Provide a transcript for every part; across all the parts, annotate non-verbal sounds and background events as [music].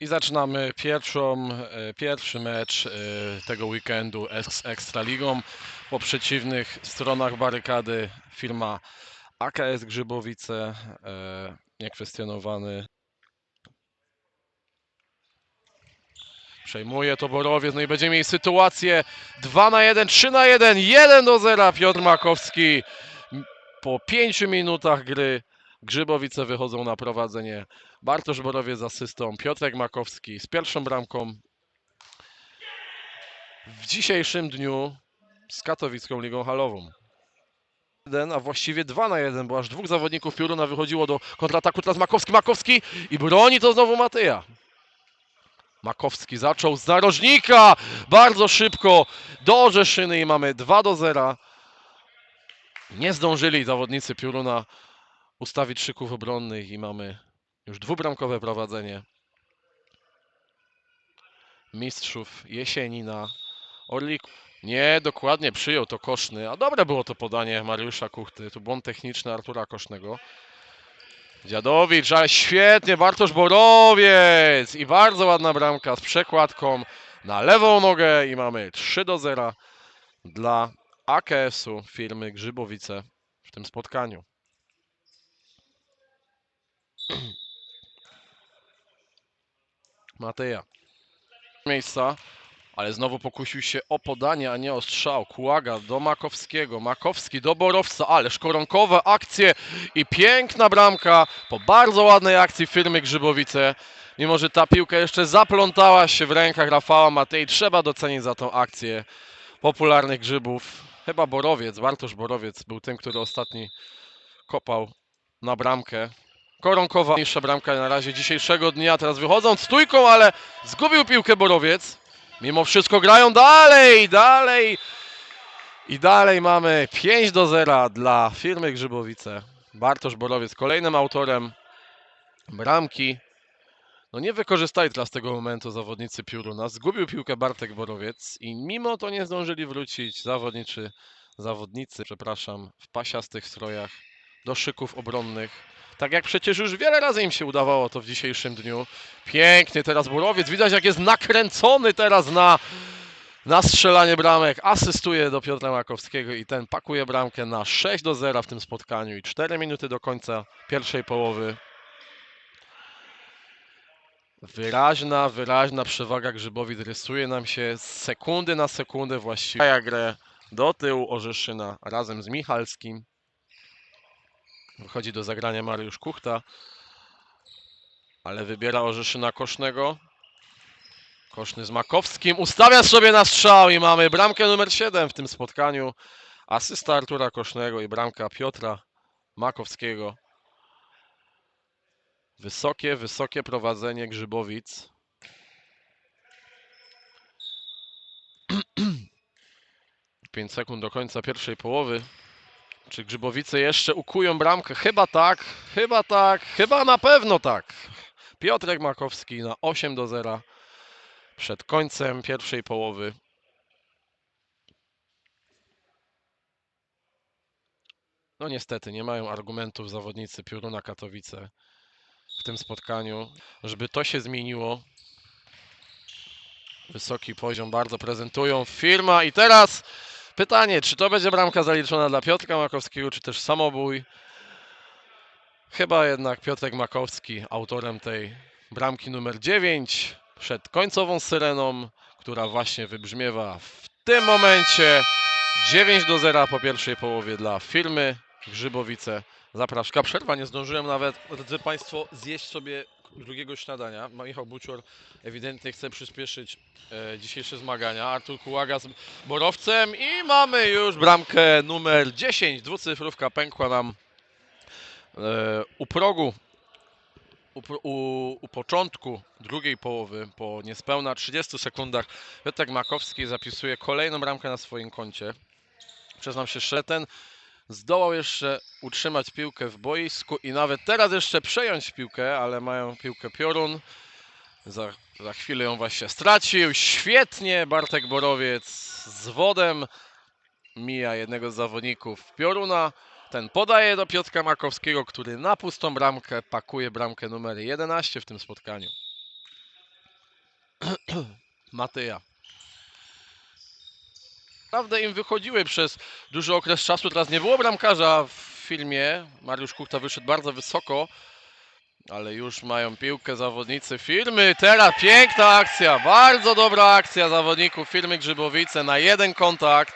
I zaczynamy pierwszą, e, pierwszy mecz e, tego weekendu z Ekstraligą. Po przeciwnych stronach barykady firma AKS Grzybowice, e, niekwestionowany. Przejmuje to Borowiec, no i będziemy mieli sytuację 2 na 1, 3 na 1, 1 do 0. Piotr Makowski po 5 minutach gry Grzybowice wychodzą na prowadzenie. Bartosz Borowiec z asystą, Piotrek Makowski z pierwszą bramką. W dzisiejszym dniu z Katowicką Ligą Halową. Jeden, a właściwie 2 na 1, bo aż dwóch zawodników Pioruna wychodziło do kontrataku. Teraz Makowski, Makowski i broni to znowu Matyja. Makowski zaczął z narożnika bardzo szybko do Orzeszyny i mamy 2 do 0. Nie zdążyli zawodnicy Pioruna ustawić szyków obronnych i mamy już dwubramkowe prowadzenie mistrzów jesieni na Orliku. Nie, dokładnie przyjął to Koszny, a dobre było to podanie Mariusza Kuchty. Tu błąd techniczny Artura Kosznego. Dziadowicz, ale świetnie, Bartosz Borowiec i bardzo ładna bramka z przekładką na lewą nogę i mamy 3 do 0 dla AKS-u firmy Grzybowice w tym spotkaniu. Mateja. Miejsca, ale znowu pokusił się o podanie, a nie o strzał. Kłaga do Makowskiego. Makowski do Borowca, ależ koronkowe akcje i piękna bramka po bardzo ładnej akcji firmy Grzybowice. Mimo, że ta piłka jeszcze zaplątała się w rękach Rafała Matei, trzeba docenić za tą akcję popularnych grzybów. Chyba Borowiec, Bartosz Borowiec był tym, który ostatni kopał na bramkę. Koronkowa, niższa bramka na razie dzisiejszego dnia. Teraz wychodząc stójką, ale zgubił piłkę Borowiec. Mimo wszystko grają dalej, dalej. I dalej mamy 5 do 0 dla firmy Grzybowice. Bartosz Borowiec kolejnym autorem bramki. No nie wykorzystali teraz tego momentu zawodnicy Pióruna. Zgubił piłkę Bartek Borowiec i mimo to nie zdążyli wrócić zawodniczy, zawodnicy, przepraszam, w pasiastych strojach do szyków obronnych. Tak jak przecież już wiele razy im się udawało to w dzisiejszym dniu. Pięknie teraz Borowiec. Widać jak jest nakręcony teraz na, na strzelanie bramek. Asystuje do Piotra Makowskiego i ten pakuje bramkę na 6 do 0 w tym spotkaniu i 4 minuty do końca pierwszej połowy. Wyraźna, wyraźna przewaga Grzybowic rysuje nam się z sekundy na sekundę właściwie. Grę do tyłu Orzeszyna razem z Michalskim. Wychodzi do zagrania Mariusz Kuchta. Ale wybiera Orzeszyna Kosznego. Koszny z Makowskim. Ustawia sobie na strzał i mamy bramkę numer 7 w tym spotkaniu. Asysta Artura Kosznego i bramka Piotra Makowskiego. Wysokie, wysokie prowadzenie Grzybowic. [clears throat] Pięć sekund do końca pierwszej połowy. Czy Grzybowice jeszcze ukują bramkę? Chyba tak, chyba tak, chyba na pewno tak. Piotrek Makowski na 8 do 0 przed końcem pierwszej połowy. No niestety, nie mają argumentów zawodnicy Pioruna Katowice w tym spotkaniu, żeby to się zmieniło. Wysoki poziom bardzo prezentują firma i teraz Pytanie, czy to będzie bramka zaliczona dla Piotra Makowskiego, czy też samobój? Chyba jednak Piotrek Makowski, autorem tej bramki numer 9, przed końcową syreną, która właśnie wybrzmiewa w tym momencie. 9 do 0 po pierwszej połowie dla firmy Grzybowice. Zapraszam. Przerwa, nie zdążyłem nawet, drodzy Państwo, zjeść sobie drugiego śniadania. Michał Bucior ewidentnie chce przyspieszyć e, dzisiejsze zmagania. Artur Kułaga z Borowcem i mamy już bramkę numer 10. Dwucyfrówka pękła nam e, u progu, u, u, u początku drugiej połowy, po niespełna 30 sekundach. Piotrek Makowski zapisuje kolejną bramkę na swoim koncie. Przyznam się, że ten zdołał jeszcze utrzymać piłkę w boisku i nawet teraz jeszcze przejąć piłkę, ale mają piłkę Piorun. Za, za chwilę ją właśnie stracił. Świetnie Bartek Borowiec z wodem mija jednego z zawodników Pioruna. Ten podaje do Piotra Makowskiego, który na pustą bramkę pakuje bramkę numer 11 w tym spotkaniu. [clears throat] Matyja. Naprawdę im wychodziły przez duży okres czasu. Teraz nie było bramkarza w filmie. Mariusz Kuchta wyszedł bardzo wysoko, ale już mają piłkę zawodnicy firmy. Teraz piękna akcja, bardzo dobra akcja zawodników firmy Grzybowice na jeden kontakt.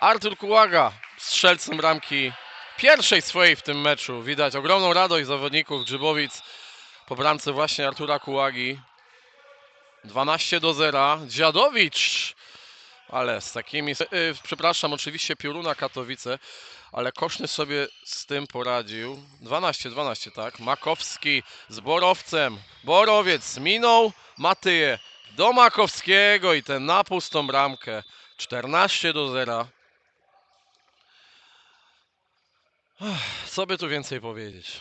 Artur Kułaga, strzelcem bramki pierwszej swojej w tym meczu. Widać ogromną radość zawodników Grzybowic po bramce właśnie Artura Kułagi. 12 do 0. Dziadowicz! Ale z takimi. Yy, przepraszam, oczywiście Pioruna Katowice, ale Koszny sobie z tym poradził. 12-12, tak. Makowski z Borowcem. Borowiec minął Matyję do Makowskiego i ten na pustą bramkę. 14 do 0. Ech, Co by tu więcej powiedzieć?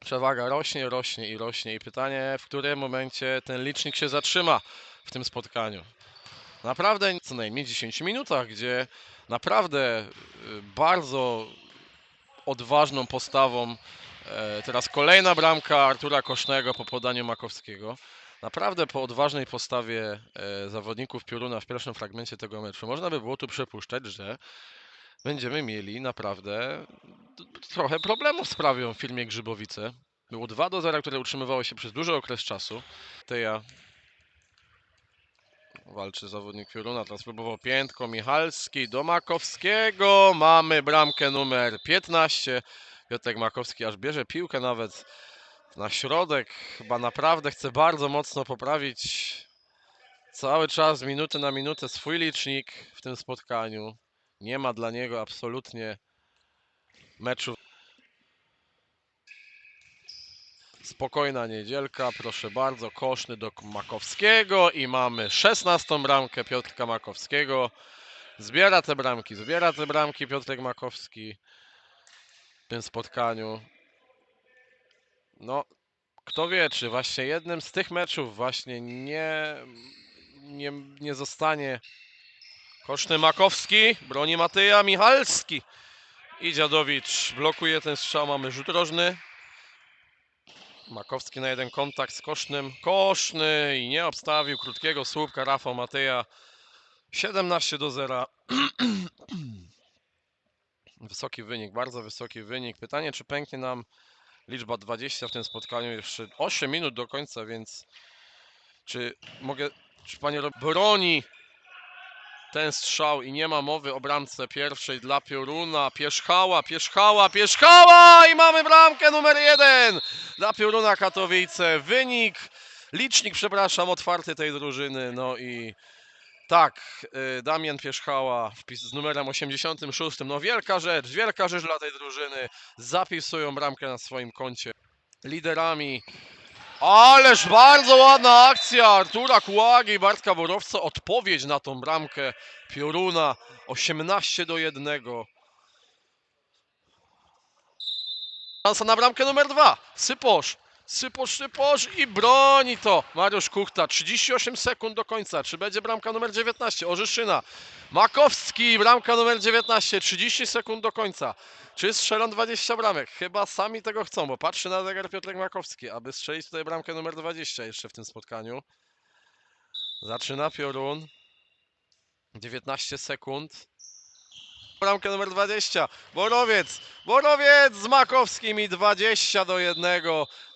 Przewaga rośnie, rośnie i rośnie. I pytanie, w którym momencie ten licznik się zatrzyma w tym spotkaniu. Naprawdę co najmniej 10 minutach, gdzie naprawdę y, bardzo odważną postawą e, teraz kolejna bramka Artura Kosznego po podaniu Makowskiego. Naprawdę po odważnej postawie e, zawodników Pioruna w pierwszym fragmencie tego meczu można by było tu przypuszczać, że będziemy mieli naprawdę trochę problemów z prawią w firmie Grzybowice. Było 2 do 0, które utrzymywało się przez duży okres czasu. Teja walczy zawodnik Pioruna, teraz próbował piętko Michalski do Makowskiego. Mamy bramkę numer 15. Piotrek Makowski aż bierze piłkę nawet na środek. Chyba naprawdę chce bardzo mocno poprawić cały czas, minuty na minutę swój licznik w tym spotkaniu. Nie ma dla niego absolutnie meczu. Spokojna niedzielka, proszę bardzo, koszny do Makowskiego i mamy 16 bramkę Piotrka Makowskiego. Zbiera te bramki, zbiera te bramki Piotrek Makowski w tym spotkaniu. No, kto wie, czy właśnie jednym z tych meczów właśnie nie, nie, nie zostanie Koszny Makowski, broni Matyja Michalski i Dziadowicz blokuje ten strzał, mamy rzut rożny. Makowski na jeden kontakt z Kosznym. Koszny i nie obstawił krótkiego słupka Rafał Mateja. 17 do 0. [clears throat] Wysoki wynik, bardzo wysoki wynik. Pytanie, czy pęknie nam liczba 20 w tym spotkaniu. Jeszcze 8 minut do końca, więc czy mogę, czy panie broni ten strzał i nie ma mowy o bramce pierwszej dla Pioruna. Pierzchała, Pierzchała, Pierzchała i mamy bramkę numer jeden dla Pioruna Katowice. Wynik, licznik, przepraszam, otwarty tej drużyny. No i tak, y, Damian Pierzchała wpis z numerem 86. No wielka rzecz, wielka rzecz dla tej drużyny. Zapisują bramkę na swoim koncie. Liderami Ależ bardzo ładna akcja Artura Kułagi i Bartka Borowca. Odpowiedź na tą bramkę Pioruna 18 do 1. Szansa na bramkę numer 2. Syposz. Syposz, Syposz i broni to. Mariusz Kuchta. 38 sekund do końca. Czy będzie bramka numer 19? Orzeszyna. Makowski. Bramka numer 19. 30 sekund do końca. Czy strzelą 20 bramek? Chyba sami tego chcą, bo patrzy na zegar Piotrek Makowski, aby strzelić tutaj bramkę numer 20 jeszcze w tym spotkaniu. Zaczyna Piorun. 19 sekund. Bramkę numer 20. Borowiec. Borowiec z Makowskim i 20 do 1.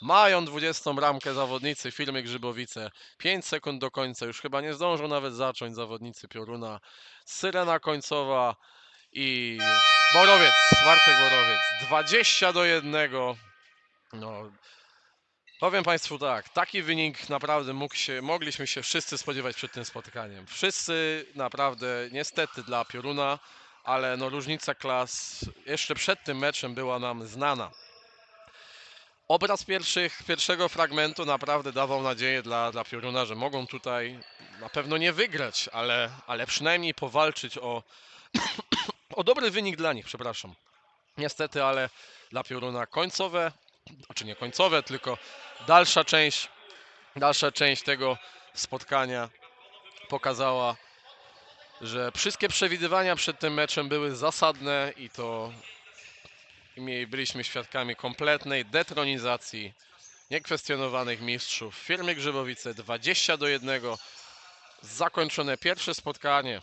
Mają 20 bramkę zawodnicy firmy Grzybowice. 5 sekund do końca. Już chyba nie zdążą nawet zacząć zawodnicy Pioruna. Syrena końcowa i Borowiec, Bartek Borowiec. 20 do 1. No, powiem Państwu tak, taki wynik naprawdę mógł się, mogliśmy się wszyscy spodziewać przed tym spotkaniem. Wszyscy naprawdę, niestety dla Pioruna, ale no różnica klas jeszcze przed tym meczem była nam znana. Obraz pierwszych, pierwszego fragmentu naprawdę dawał nadzieję dla, dla Pioruna, że mogą tutaj na pewno nie wygrać, ale, ale przynajmniej powalczyć o, [clears throat] o dobry wynik dla nich, przepraszam. Niestety, ale dla Pioruna końcowe, znaczy nie końcowe, tylko dalsza część, dalsza część tego spotkania pokazała, że wszystkie przewidywania przed tym meczem były zasadne i to byliśmy świadkami kompletnej detronizacji niekwestionowanych mistrzów firmy Grzybowice 20 do 1. Zakończone pierwsze spotkanie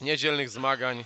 niedzielnych zmagań